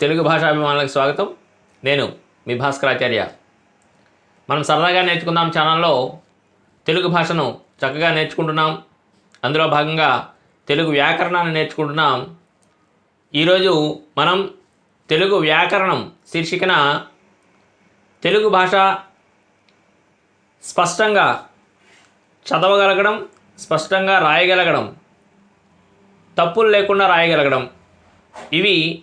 తెలుగు భాషాభిమానులకు స్వాగతం. నేను మీ భాస్కరాచార్య. మనం సరదాగా నేర్చుకుందాం ఛానల్లో తెలుగు భాషను చక్కగా నేర్చుకుంటున్నాం. అందులో భాగంగా తెలుగు వ్యాకరణాన్ని నేర్చుకుంటున్నాం. ఈరోజు మనం తెలుగు వ్యాకరణం శీర్షికన తెలుగు భాష స్పష్టంగా చదవగలగడం స్పష్టంగా రాయగలగడం తప్పులు లేకుండా రాయగలగడం. ఇవి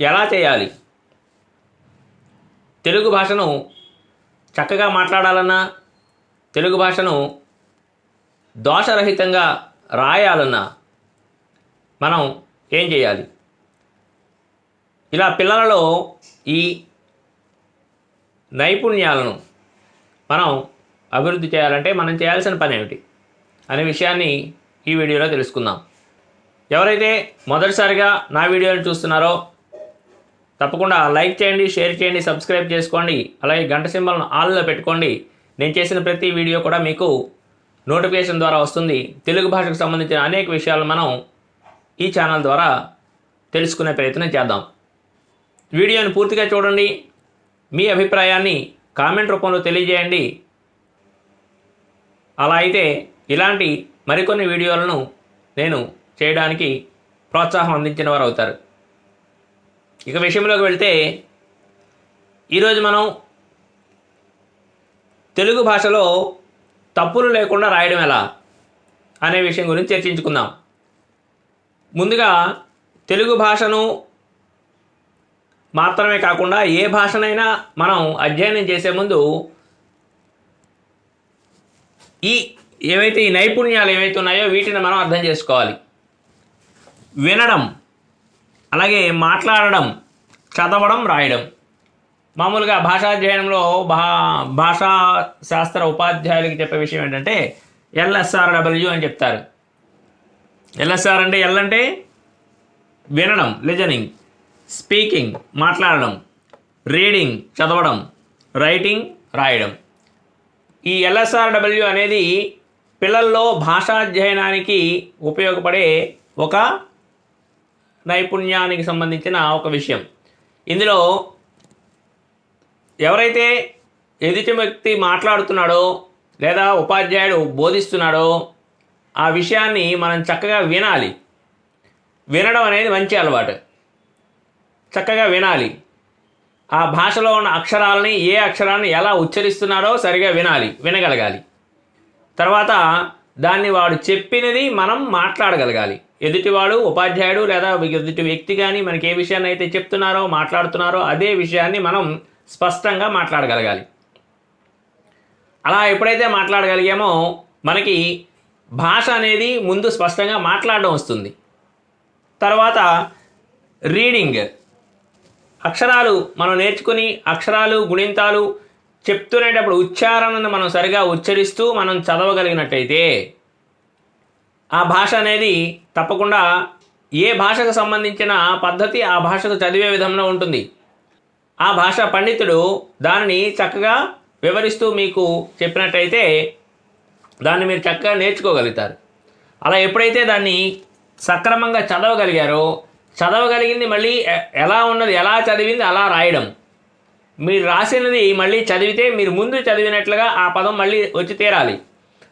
ఎలా చేయాలి? తెలుగు భాషను చక్కగా మాట్లాడాలన్నా తెలుగు భాషను దోషరహితంగా రాయాలన్నా మనం ఏం చేయాలి? ఇలా పిల్లలలో ఈ నైపుణ్యాలను మనం అభివృద్ధి చేయాలంటే మనం చేయాల్సిన పని ఏమిటి అనే విషయాన్ని ఈ వీడియోలో తెలుసుకుందాం. ఎవరైతే మొదటిసారిగా నా వీడియోని చూస్తున్నారో తప్పకుండా లైక్ చేయండి షేర్ చేయండి సబ్స్క్రైబ్ చేసుకోండి. అలాగే గంట సింబల్ను ఆల్లో పెట్టుకోండి. నేను చేసిన ప్రతి వీడియో కూడా మీకు నోటిఫికేషన్ ద్వారా వస్తుంది. తెలుగు భాషకు సంబంధించిన అనేక విషయాలు మనం ఈ ఛానల్ ద్వారా తెలుసుకునే ప్రయత్నం చేద్దాం. వీడియోని పూర్తిగా చూడండి. మీ అభిప్రాయాన్ని కామెంట్ రూపంలో తెలియజేయండి. అలా అయితే ఇలాంటి మరికొన్ని వీడియోలను నేను చేయడానికి ప్రోత్సాహం అందించిన వారు అవుతారు. ఇక విషయంలోకి వెళ్తే ఈరోజు మనం తెలుగు భాషలో తప్పులు లేకుండా రాయడం ఎలా అనే విషయం గురించి చర్చించుకుందాం. ముందుగా తెలుగు భాషను మాత్రమే కాకుండా ఏ భాషనైనా మనం అధ్యయనం చేసే ముందు ఈ ఏవైతే ఈ నైపుణ్యాలు ఏవైతే ఉన్నాయో వీటిని మనం అర్థం చేసుకోవాలి. వినడం. అలాగే మాట్లాడడం చదవడం రాయడం. మామూలుగా భాషాధ్యయనంలో భా భాషా శాస్త్ర ఉపాధ్యాయులకి చెప్పే విషయం ఏంటంటే ఎల్ఎస్ఆర్డబ్ల్యూ అని చెప్తారు. ఎల్ఎస్ఆర్ అంటే ఎల్ అంటే వినడం లిజనింగ్ స్పీకింగ్ మాట్లాడడం రీడింగ్ చదవడం రైటింగ్ రాయడం. ఈ ఎల్ఎస్ఆర్డబ్ల్యూ అనేది పిల్లల్లో భాషాధ్యయనానికి ఉపయోగపడే ఒక నైపుణ్యానికి సంబంధించిన ఒక విషయం. ఇందులో ఎవరైతే ఎదుటి వ్యక్తి మాట్లాడుతున్నాడో లేదా ఉపాధ్యాయుడు బోధిస్తున్నాడో ఆ విషయాన్ని మనం చక్కగా వినాలి. వినడం అనేది మంచి అలవాటు. చక్కగా వినాలి. ఆ భాషలో ఉన్న అక్షరాలని ఏ అక్షరాన్ని ఎలా ఉచ్చరిస్తున్నారో సరిగా వినాలి వినగలగాలి. తర్వాత దాన్ని వాడు చెప్పినది మనం మాట్లాడగలగాలి. ఎదుటివాడు ఉపాధ్యాయుడు లేదా ఎదుటి వ్యక్తి కానీ మనకి ఏ విషయాన్ని అయితే చెప్తున్నారో మాట్లాడుతున్నారో అదే విషయాన్ని మనం స్పష్టంగా మాట్లాడగలగాలి. అలా ఎప్పుడైతే మాట్లాడగలిగామో మనకి భాష అనేది ముందు స్పష్టంగా మాట్లాడడం వస్తుంది. తర్వాత రీడింగ్. అక్షరాలు మనం నేర్చుకుని అక్షరాలు గుణింతాలు చెప్తునేటప్పుడు ఉచ్చారణను మనం సరిగా ఉచ్చరిస్తూ మనం చదవగలిగినట్టయితే ఆ భాష అనేది తప్పకుండా ఏ భాషకు సంబంధించిన పద్ధతి ఆ భాషకు చదివే విధంలో ఉంటుంది. ఆ భాష పండితుడు దానిని చక్కగా వివరిస్తూ మీకు చెప్పినట్టయితే దాన్ని మీరు చక్కగా నేర్చుకోగలుగుతారు. అలా ఎప్పుడైతే దాన్ని సక్రమంగా చదవగలిగారో చదవగలిగింది మళ్ళీ ఎలా ఉన్నది ఎలా చదివింది అలా రాయడం. మీరు రాసినది మళ్ళీ చదివితే మీరు ముందు చదివినట్లుగా ఆ పదం మళ్ళీ వచ్చి తీరాలి.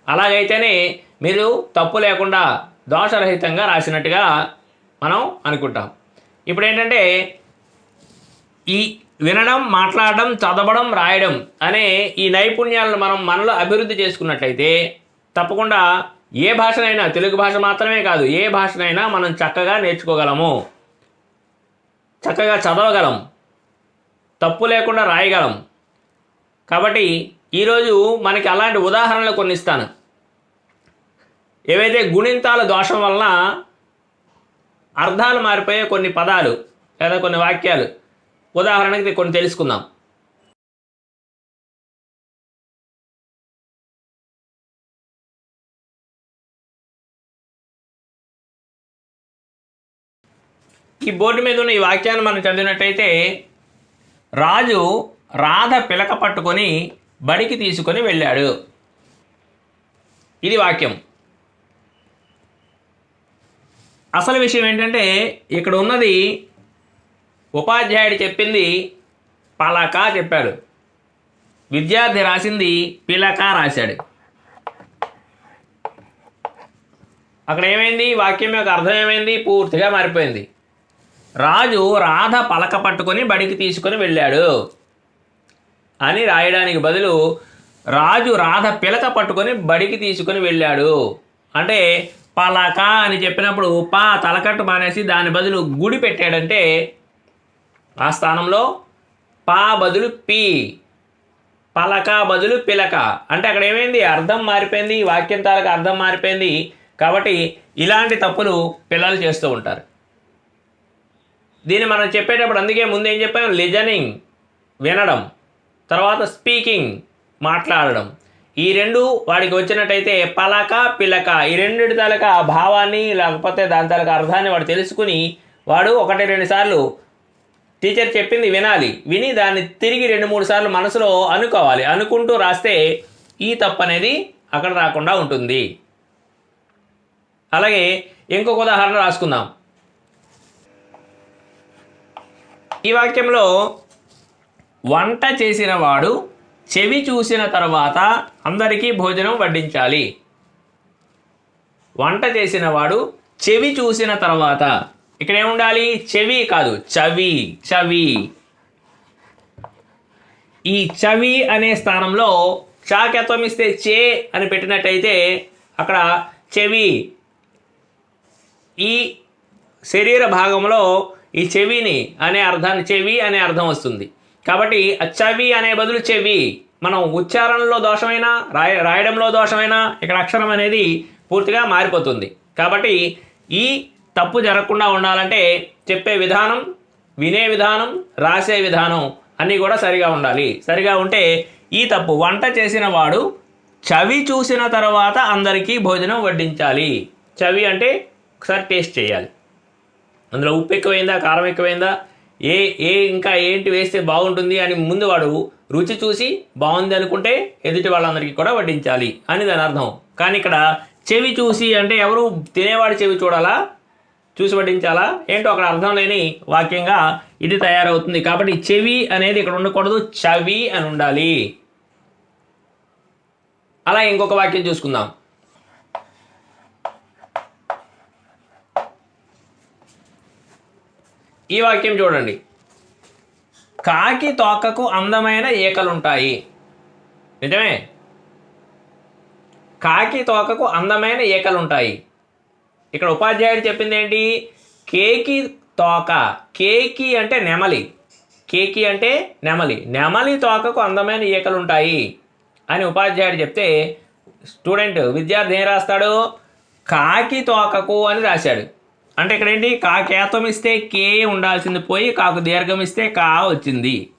అలాగైతేనే మీరు తప్పు లేకుండా దోషరహితంగా రాసినట్టుగా మనం అనుకుంటాం. ఇప్పుడు ఏంటంటే ఈ వినడం మాట్లాడడం చదవడం రాయడం అనే ఈ నైపుణ్యాలను మనం మనలో అభివృద్ధి చేసుకున్నట్లయితే తప్పకుండా ఏ భాషనైనా తెలుగు భాష మాత్రమే కాదు ఏ భాషనైనా మనం చక్కగా నేర్చుకోగలము. చక్కగా చదవగలం. తప్పు లేకుండా రాయగలం. కాబట్టి ఈరోజు మనకి అలాంటి ఉదాహరణలు కొన్ని ఇస్తాను ఏవైతే గుణింతాల దోషం వలన అర్థాలు మారిపోయే కొన్ని పదాలు లేదా కొన్ని వాక్యాలు ఉదాహరణకి కొన్ని తెలుసుకుందాం. ఈ బోర్డు మీద ఉన్న ఈ వాక్యాన్ని మనం చదివినట్టయితే రాజు రాధ పిలక పట్టుకొని బడికి తీసుకొని వెళ్ళాడు. ఇది వాక్యం. అసలు విషయం ఏంటంటే ఇక్కడ ఉన్నది ఉపాధ్యాయుడు చెప్పింది పలక చెప్పాడు. విద్యార్థి రాసింది పిలక రాశాడు. అక్కడ ఏమైంది? వాక్యం యొక్క అర్థం ఏమైంది? పూర్తిగా మారిపోయింది. రాజు రాధ పలక పట్టుకొని బడికి తీసుకొని వెళ్ళాడు. అని రాయడానికి బదులు రాజు రాధ పిలక పట్టుకొని బడికి తీసుకొని వెళ్ళాడు. అంటే పలక అని చెప్పినప్పుడు పా తలకట్టు మానేసి దాని బదులు గుడి పెట్టాడంటే ఆ స్థానంలో పా బదులు పి పలక బదులు పిలక. అంటే అక్కడ ఏమైంది? అర్థం మారిపోయింది వాక్యం తాలూకు అర్థం మారిపోయింది. కాబట్టి ఇలాంటి తప్పులు పిల్లలు చేస్తూ ఉంటారు. దీన్ని మనం చెప్పేటప్పుడు అందుకే ముందు ఏం చెప్పాం? లిజనింగ్ వినడం. తర్వాత స్పీకింగ్ మాట్లాడడం. ఈ రెండు వాడికి వచ్చినట్టయితే పలక పిలక. ఈ రెండింటి తాలక భావాన్ని లేకపోతే దాని తాలక అర్థాన్ని వాడు తెలుసుకుని వాడు ఒకటి రెండు సార్లు టీచర్ చెప్పింది వినాలి. విని దాన్ని తిరిగి రెండు మూడు సార్లు మనసులో అనుకోవాలి. అనుకుంటూ రాస్తే ఈ తప్పు అనేది అక్కడ రాకుండా ఉంటుంది. అలాగే ఇంకొక ఉదాహరణ రాసుకుందాం. ఈ వాక్యంలో వంట చేసిన వాడు చెవి చూసిన తర్వాత అందరికీ భోజనం వడ్డించాలి. వంట చేసిన వాడు చెవి చూసిన తర్వాత ఇక్కడ ఏముండాలి చెవి కాదు చవి చవి. ఈ చవి అనే స్థానంలో చాకెత్వం ఇస్తే చే అని పెట్టినట్టయితే అక్కడ చెవి ఈ శరీర భాగంలో ఈ చెవిని అనే అర్థాన్ని చెవి అనే అర్థం వస్తుంది. కాబట్టి చవి అనే బదులు చెవి. మనం ఉచ్చారణలో దోషమైనా రాయ రాయడంలో దోషమైనా ఇక్కడ అక్షరం అనేది పూర్తిగా మారిపోతుంది. కాబట్టి ఈ తప్పు జరగకుండా ఉండాలంటే చెప్పే విధానం వినే విధానం రాసే విధానం అన్నీ కూడా సరిగా ఉండాలి. సరిగా ఉంటే ఈ తప్పు వంట చేసిన వాడు చవి చూసిన తర్వాత అందరికీ భోజనం వడ్డించాలి. చవి అంటే ఒకసారి టేస్ట్ చేయాలి. అందులో ఉప్పు ఎక్కువైందా కారం ఎక్కువైందా ఏ ఏ ఇంకా ఏంటి వేస్తే బాగుంటుంది అని ముందు వాడు రుచి చూసి బాగుంది అనుకుంటే ఎదుటి వాళ్ళందరికీ కూడా వడ్డించాలి అని దాని అర్థం. కానీ ఇక్కడ చెవి చూసి అంటే ఎవరు తినేవాడి చెవి చూడాలా? చూసి వడ్డించాలా? ఏంటో అక్కడ అర్థం లేని వాక్యంగా ఇది తయారవుతుంది. కాబట్టి చెవి అనేది ఇక్కడ ఉండకూడదు చవి అని ఉండాలి. అలా ఇంకొక వాక్యం చూసుకుందాం. ఈ వాక్యం చూడండి. కాకి తోకకు అందమైన ఈకలుంటాయి. నిజమే? కాకి తోకకు అందమైన ఈకలుంటాయి. ఇక్కడ ఉపాధ్యాయుడు చెప్పింది ఏంటి కేకి తోక కేకి అంటే నెమలి. కేకి అంటే నెమలి. నెమలి తోకకు అందమైన ఈకలు ఉంటాయి అని ఉపాధ్యాయుడు చెప్తే స్టూడెంట్ విద్యార్థి ఏం రాస్తాడు? కాకి తోకకు అని రాశాడు. అంటే ఇక్కడ ఏంటి కాకేతం ఇస్తే కే ఉండాల్సింది పోయి కాకు దీర్ఘం ఇస్తే కా వచ్చింది.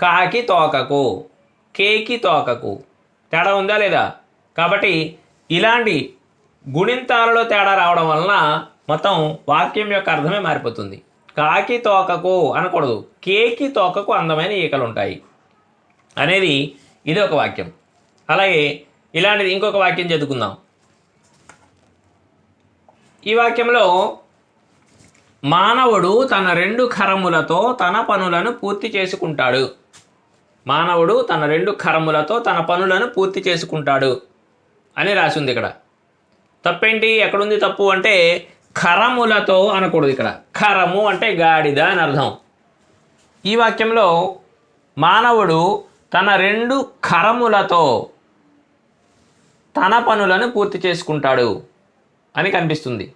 కాకి తోకకు కేకి తోకకు. తేడా ఉందా లేదా? కాబట్టి ఇలాంటి గుణింతాలలో తేడా రావడం వలన మొత్తం వాక్యం యొక్క అర్థమే మారిపోతుంది. కాకి తోకకు అనకూడదు. కేకి తోకకు అందమైన ఈకలు ఉంటాయి. అనేది ఇది ఒక వాక్యం. అలాగే ఇలాంటిది ఇంకొక వాక్యం చదువుకుందాం. ఈ వాక్యంలో మానవుడు తన రెండు కరములతో తన పనులను పూర్తి చేసుకుంటాడు. మానవుడు తన రెండు కరములతో తన పనులను పూర్తి చేసుకుంటాడు అని రాసి ఉంది ఇక్కడ. తప్పేంటి? ఎక్కడుంది తప్పు అంటే కరములతో అనకూడదు ఇక్కడ. కరము అంటే గాడిద అని అర్థం. ఈ వాక్యంలో మానవుడు తన రెండు కరములతో తన పనులను పూర్తి చేసుకుంటాడు. అని కనిపిస్తుంది.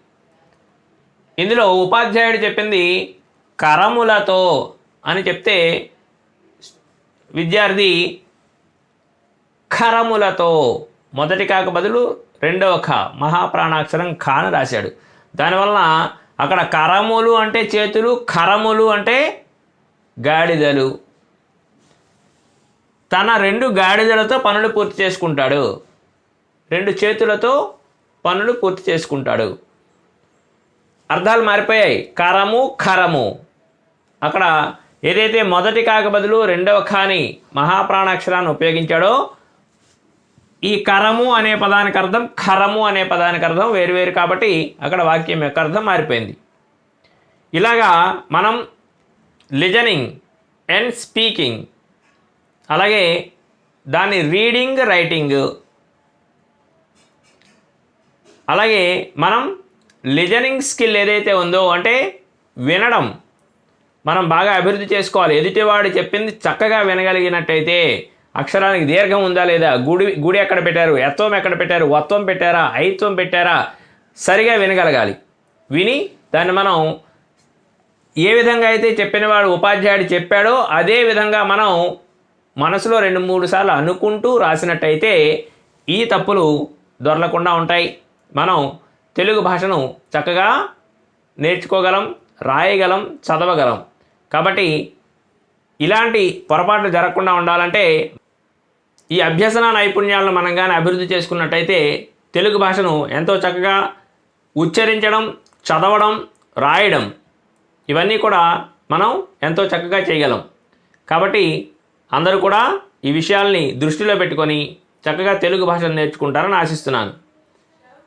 ఇందులో ఉపాధ్యాయుడు చెప్పింది కరములతో అని చెప్తే విద్యార్థి ఖరములతో మొదటి కాక బదులు రెండవ ఖ మహాప్రాణాక్షరం ఖాను రాశాడు. దానివలన అక్కడ కరములు అంటే చేతులు ఖరములు అంటే గాడిదలు. తన రెండు గాడిదలతో పనులు పూర్తి చేసుకుంటాడు. రెండు చేతులతో పనులు పూర్తి చేసుకుంటాడు. అర్థాలు మారిపోయాయి. కరము ఖరము. అక్కడ ఏదైతే మొదటి కాక బదులు రెండవ ఖాని మహాప్రాణాక్షరాన్ని ఉపయోగించాడో ఈ కరము అనే పదానికి అర్థం ఖరము అనే పదానికి అర్థం వేరువేరు కాబట్టి అక్కడ వాక్యం యొక్క అర్థం మారిపోయింది. ఇలాగా మనం లిజనింగ్ అండ్ స్పీకింగ్ అలాగే దాని రీడింగ్ రైటింగ్ అలాగే మనం లిజనింగ్ స్కిల్ ఏదైతే ఉందో అంటే వినడం మనం బాగా అభివృద్ధి చేసుకోవాలి. ఎదుటివాడు చెప్పింది చక్కగా వినగలిగినట్టయితే అక్షరానికి దీర్ఘం ఉందా లేదా? గుడి గుడి ఎక్కడ పెట్టారు? ఎత్వం ఎక్కడ పెట్టారు? వత్వం పెట్టారా? ఐత్వం పెట్టారా? సరిగా వినగలగాలి. విని దాన్ని మనం ఏ విధంగా అయితే చెప్పినవాడు ఉపాధ్యాయుడు చెప్పాడో అదే విధంగా మనం మనసులో రెండు మూడు సార్లు అనుకుంటూ రాసినట్టయితే ఈ తప్పులు దొరలకుండా ఉంటాయి. మనం తెలుగు భాషను చక్కగా నేర్చుకోగలం రాయగలం చదవగలం. కాబట్టి ఇలాంటి పొరపాట్లు జరగకుండా ఉండాలంటే ఈ అభ్యసన నైపుణ్యాలను మనం కానీ అభివృద్ధి చేసుకున్నట్టయితే తెలుగు భాషను ఎంతో చక్కగా ఉచ్చరించడం చదవడం రాయడం ఇవన్నీ కూడా మనం ఎంతో చక్కగా చేయగలం. కాబట్టి అందరూ కూడా ఈ విషయాల్ని దృష్టిలో పెట్టుకొని చక్కగా తెలుగు భాషను నేర్చుకుంటారని ఆశిస్తున్నాను.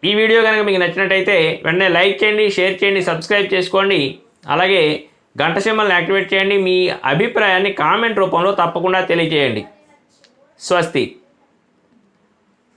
ఈ వీడియో కనుక మీకు నచ్చినట్టయితే వెంటనే లైక్ చేయండి షేర్ చేయండి సబ్స్క్రైబ్ చేసుకోండి. అలాగే గంట సింబల్ని యాక్టివేట్ చేయండి. మీ అభిప్రాయాన్ని కామెంట్ రూపంలో తప్పకుండా తెలియజేయండి. స్వస్తి.